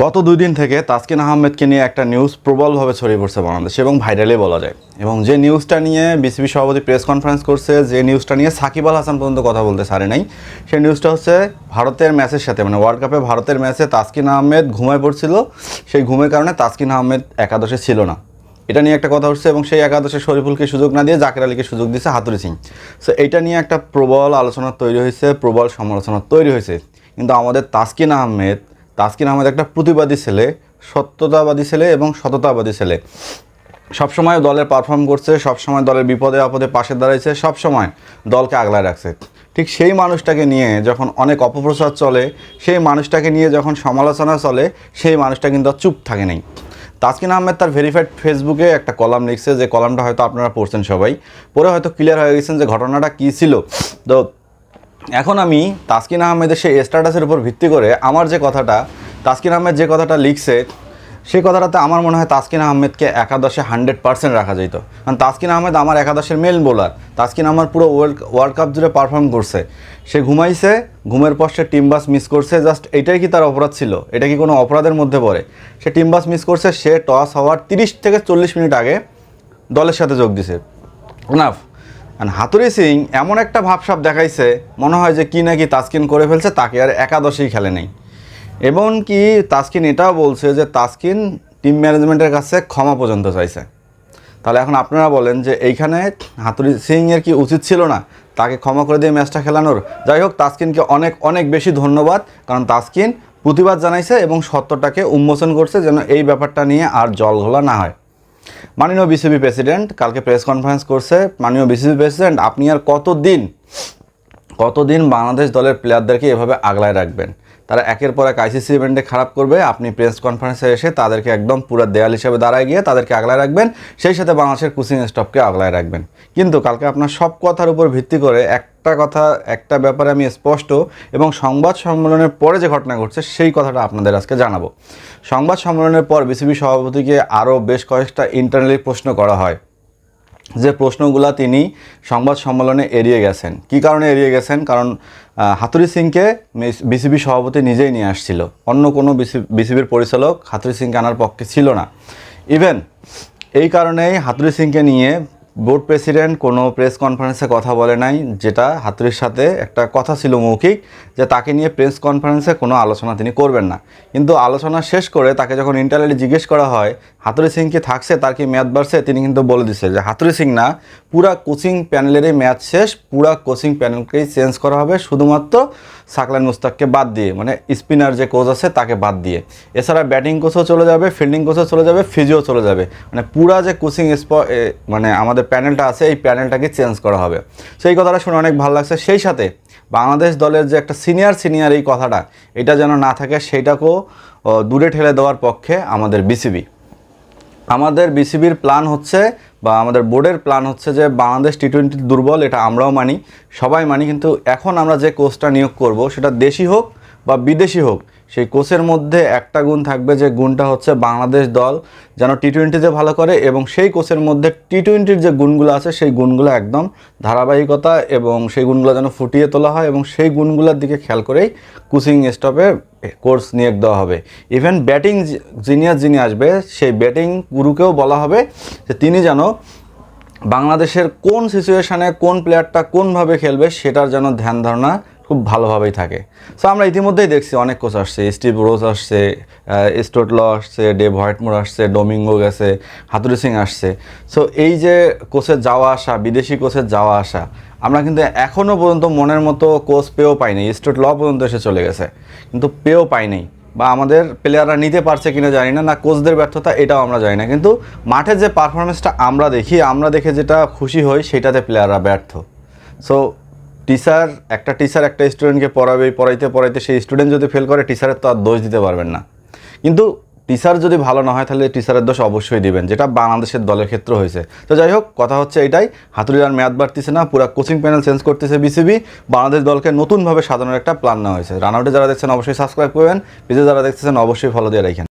গত দুই দিন থেকে তাসকিন আহমেদকে নিয়ে একটা নিউজ প্রবলভাবে ছড়িয়ে পড়ছে বাংলাদেশে এবং ভাইরালে বলা যায়। এবং যে নিউজটা নিয়ে বিসিবি সভাপতি প্রেস কনফারেন্স করছে, যে নিউজটা নিয়ে সাকিব আল হাসান পর্যন্ত কথা বলতে সারে নাই সেই নিউজটা হচ্ছে ভারতের ম্যাচের সাথে মানে ওয়ার্ল্ড কাপে ভারতের ম্যাচে তাসকিন আহমেদ ঘুমায় পড়ছিল, সেই ঘুমের কারণে তাসকিন আহমেদ একাদশে ছিল না। এটা নিয়ে একটা কথা উঠছে এবং সেই একাদশে শরীফুলকে সুযোগ না দিয়ে জাকের আলীকে সুযোগ দিয়েছে হাতুরি সিং। সো এটা নিয়ে একটা প্রবল আলোচনা তৈরি হয়েছে, প্রবল সমালোচনা তৈরি হয়েছে। কিন্তু আমাদের তাসকিন আহমেদ তাসকিন আহমেদ একটা প্রতিবাদী ছেলে, সত্যতাবাদী ছেলে এবং সততাবাদী ছেলে। সবসময় দলের পারফর্ম করছে, সবসময় দলের বিপদে আপদে পাশে দাঁড়াইছে, সবসময় দলকে আগলায় রাখছে। ঠিক সেই মানুষটাকে নিয়ে যখন অনেক অপপ্রচার চলে, সেই মানুষটাকে নিয়ে যখন সমালোচনা চলে, সেই মানুষটা কিন্তু চুপ থাকে নেই। তাসকিন আহমেদ তার ভেরিফাইড ফেসবুকে একটা কলাম লিখছে, যে কলামটা হয়তো আপনারা পড়ছেন সবাই। পরে হয়তো ক্লিয়ার হয়ে গেছেন যে ঘটনাটা কী ছিল। তো এখন আমি তাসকিন আহমেদের সেই স্ট্যাটাসের উপর ভিত্তি করে আমার যে কথাটা, তাসকিন আহমেদ যে কথাটা লিখছে সেই কথাটাতে আমার মনে হয় তাসকিন আহমেদকে একাদশে হান্ড্রেড পার্সেন্ট রাখা যেত কারণ তাসকিন আহমেদ আমার একাদশের মেল বোলার তাসকিন আমার পুরো ওয়ার্ল্ড ওয়ার্ল্ড কাপ জুড়ে পারফর্ম করছে। সে ঘুমাইছে, ঘুমের পর সে টিম বাস মিস করছে। জাস্ট এটাই কি তার অপরাধ ছিল? এটা কি কোনো অপরাধের মধ্যে পড়ে? সে টিম বাস মিস করছে, সে টস হওয়ার তিরিশ থেকে চল্লিশ মিনিট আগে দলের সাথে যোগ দিছে। নাফ হাতুরি সিং এমন একটা ভাবসাব দেখাইছে, মনে হয় যে কি নাকি তাসকিন করে ফেলছে, তাকে আর একাদশেই খেলে নেই। এবং কি তাসকিন এটাও বলছে যে তাসকিন টিম ম্যানেজমেন্টের কাছে ক্ষমা পর্যন্ত চাইছে। তাহলে এখন আপনারা বলেন যে এইখানে হাতুরি সিংয়ের কি উচিত ছিল না তাকে ক্ষমা করে দিয়ে ম্যাচটা খেলানোর? যাই হোক, তাসকিনকে অনেক অনেক বেশি ধন্যবাদ, কারণ তাসকিন প্রতিবাদ জানাইছে এবং সত্যটাকে উন্মোচন করছে যেন এই ব্যাপারটা নিয়ে আর জল ঘোলা না হয়। মাননীয় বিসিবি প্রেসিডেন্ট, কালকে প্রেস কনফারেন্স করছে। মাননীয় বিসিবি প্রেসিডেন্ট, আপনি আর কতদিন কতদিন বাংলাদেশ দলের প্লেয়ারদেরকে এভাবে আগলায় রাখবেন? তারা একের পর এক আইসিসি ইভেন্টে খারাপ করবে, আপনি প্রেস কনফারেন্সে এসে তাদেরকে একদম পুরো দেয়াল হিসেবে দাঁড়ায় গিয়ে তাদেরকে আগলায় রাখবেন, সেই সাথে বাংলাদেশের কোচিং স্টাফকে আগলায় রাখবেন। কিন্তু কালকে আপনার সব কথার উপর ভিত্তি করে একটা কথা, একটা ব্যাপারে আমি স্পষ্ট এবং সংবাদ সম্মেলনের পরে যে ঘটনা ঘটছে সেই কথাটা আপনাদের আজকে জানাব। সংবাদ সম্মেলনের পর বিসিবি সভাপতিকে আরও বেশ কয়েকটা ইন্টারনালি প্রশ্ন করা হয়। যে প্রশ্নগুলো তিনি সংবাদ সম্মেলনে এড়িয়ে গেছেন। কি কারণে এড়িয়ে গেছেন? কারণ হাতুরি সিংকে বিসিবি সভাপতি নিজেই নিয়ে আসছিল। অন্য কোনো বিসিবির পরিচালক হাতুরি সিংকে আনার পক্ষে ছিল না। ইভেন এই কারণেই হাতুরি সিংকে নিয়ে বোর্ড প্রেসিডেন্ট কোনো প্রেস কনফারেন্সে কথা বলে নাই, যেটা হাতুরির সাথে একটা কথা ছিল মৌখিক, যে তাকে নিয়ে প্রেস কনফারেন্সে কোনো আলোচনা তিনি করবেন না। কিন্তু আলোচনা শেষ করে তাকে যখন ইন্টারনেটে জিজ্ঞেস করা হয় হাতুরি সিং কি থাকছে? তার কি ম্যাচ বাড়ছে? তিনি কিন্তু বলে দিচ্ছে যে হাতুরি সিং না, পুরা কোচিং প্যানেলেরই ম্যাচ শেষ, পুরা কোচিং প্যানেলকেই চেঞ্জ করা হবে, শুধুমাত্র সাকলান মুস্তাককে বাদ দিয়ে মানে স্পিনার যে কোচ আছে তাকে বাদ দিয়ে। এছাড়া ব্যাটিং কোচও চলে যাবে, ফিল্ডিং কোচও চলে যাবে, ফিজিও চলে যাবে। মানে পুরা যে কোচিং স্প মানে আমাদের প্যানেলটা আছে, এই প্যানেলটাকে চেঞ্জ করা হবে। সেই কথাটা শুনে অনেক ভালো লাগছে। সেই সাথে বাংলাদেশ দলের যে একটা সিনিয়র সিনিয়র এই কথাটা, এটা যেন না থাকে সেইটাকেও দূরে ঠেলে দেওয়ার পক্ষে আমাদের বিসিবি। আমাদের বিসিবির প্ল্যান হচ্ছে বা আমাদের বোর্ডের প্ল্যান হচ্ছে যে বাংলাদেশ টি টোয়েন্টি দুর্বল, এটা আমরাও মানি, সবাই মানি, কিন্তু এখন আমরা যে কোচটা নিয়োগ করব, সেটা দেশি হোক বা বিদেশি হোক, সেই কোচের মধ্যে একটা গুণ থাকবে যে গুণটা হচ্ছে বাংলাদেশ দল যেন টি টোয়েন্টিতে ভালো করে এবং সেই কোচের মধ্যে টি টোয়েন্টির যে গুণগুলো আছে, সেই গুণগুলো একদম ধারাবাহিকতা এবং সেই গুণগুলো যেন ফুটিয়ে তোলা হয় এবং সেই গুণগুলোর দিকে খেয়াল করেই কোচিং স্টাফে কোর্স নিয়োগ দেওয়া হবে। ইভেন ব্যাটিং জিনিয়ার যিনি আসবে, সেই ব্যাটিং গুরুকেও বলা হবে যে তিনি যেন বাংলাদেশের কোন সিচুয়েশানে কোন প্লেয়ারটা কোনভাবে খেলবে সেটার যেন ধ্যান ধারণা খুব ভালোভাবেই থাকে। সো আমরা ইতিমধ্যেই দেখছি অনেক কোচ আসছে স্টিভ রোজ আসছে স্টোটল আসছে ডেভ হোয়াইটমোর আসছে ডোমিঙ্গো গেছে হাতুরি সিং আসছে। সো এই যে কোচের যাওয়া আসা, বিদেশি কোচের যাওয়া আসা, আমরা কিন্তু এখনও পর্যন্ত মনের মতো কোচ পেয়েও পাইনি। স্টোট ল পর্যন্ত এসে চলে গেছে, কিন্তু পেয়েও পাইনি। বা আমাদের প্লেয়াররা নিতে পারছে কিনা জানি না না কোচদের ব্যর্থতা এটাও আমরা জানি না। কিন্তু মাঠে যে পারফরমেন্সটা আমরা দেখি, আমরা দেখে যেটা খুশি হই, সেটাতে প্লেয়াররা ব্যর্থ। সো টিচার একটা টিচার একটা স্টুডেন্টকে পড়াবে, পড়াইতে পড়াইতে সেই স্টুডেন্ট যদি ফেল করে টিচারের তো আর দোষ দিতে পারবেন না। কিন্তু টিচার যদি ভালো না হয়, তাহলে টিচারের দোষ অবশ্যই দিবেন, যেটা বাংলাদেশের দলের ক্ষেত্রে হয়েছে। তো যাই হোক, কথা হচ্ছে এটাই হাতুড়ির আর ম্যাথ বাড়তেছে না, পুরো কোচিং প্যানেল চেঞ্জ করতেছে বিসিবি বাংলাদেশ দলকে নতুনভাবে সাজানোর একটা প্ল্যান নেওয়া হয়েছে। রান আউটে যারা দেখছেন, অবশ্যই সাবস্ক্রাইব করবেন, পেজে যারা দেখতেছেন, অবশ্যই ফলো দিয়ে রাখেন।